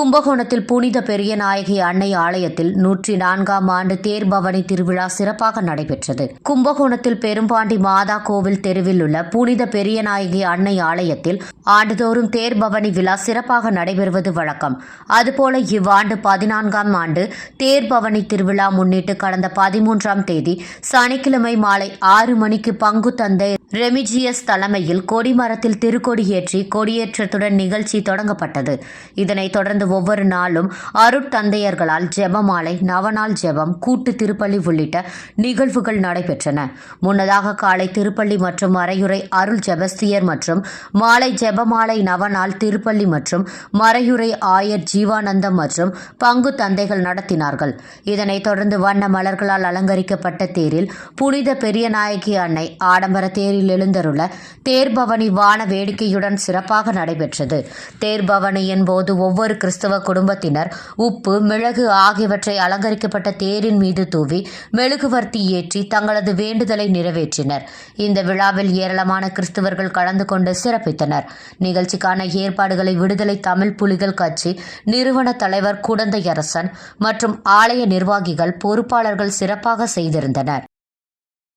கும்பகோணத்தில் புனித பெரிய நாயகி அன்னை ஆலயத்தில் நூற்றி நான்காம் ஆண்டு தேர்பவனி திருவிழா சிறப்பாக நடைபெற்றது. கும்பகோணத்தில் பெரும்பாண்டி மாதா கோவில் தெருவில் உள்ள புனித பெரிய நாயகி அன்னை ஆலயத்தில் ஆண்டுதோறும் தேர்பவனி விழா சிறப்பாக நடைபெறுவது வழக்கம். அதுபோல இவ்வாண்டு பதினான்காம் ஆண்டு தேர்பவனி திருவிழா முன்னிட்டு கடந்த பதிமூன்றாம் தேதி சனிக்கிழமை மாலை ஆறு மணிக்கு பங்கு தந்தை ரெமிஜியஸ் தலைமையில் கொடிமரத்தில் திருக்கொடி ஏற்றி கொடியேற்றத்துடன் நிகழ்ச்சி தொடங்கப்பட்டது. இதனைத் தொடர்ந்து ஒவ்வொரு நாளும் அருட்தந்தையர்களால் ஜெபமாலை நவநாள் ஜெபம் கூட்டு திருப்பள்ளி உள்ளிட்ட நிகழ்வுகள் நடைபெற்றன. முன்னதாக காலை திருப்பள்ளி மற்றும் மறையுறை அருள் ஜெபஸ்தியர் மற்றும் மாலை ஜெபமாலை நவநாள் திருப்பள்ளி மற்றும் மறையுறை ஆயர் ஜீவானந்தம் மற்றும் பங்கு தந்தைகள் நடத்தினார்கள். இதனைத் தொடர்ந்து வண்ண மலர்களால் அலங்கரிக்கப்பட்ட தேரில் புனித பெரியநாயகி அன்னை ஆடம்பர தேரில் எழுந்தருள தேர்பவனி வான வேடிக்கையுடன் சிறப்பாக நடைபெற்றது. தேர்பவனியின் போது ஒவ்வொரு கிறிஸ்தவ குடும்பத்தினர் உப்பு மிளகு ஆகியவற்றை அலங்கரிக்கப்பட்ட தேரின் மீது தூவி மெழுகுவர்த்தி ஏற்றி தங்களது வேண்டுதலை நிறைவேற்றினர். இந்த விழாவில் ஏராளமான கிறிஸ்தவர்கள் கலந்து கொண்டு சிறப்பித்தனர். நிகழ்ச்சிக்கான ஏற்பாடுகளை விடுதலை தமிழ் புலிகள் கட்சி நிறுவன தலைவர் குடந்தையரசன் மற்றும் ஆலய நிர்வாகிகள் பொறுப்பாளர்கள் சிறப்பாக செய்திருந்தனர்.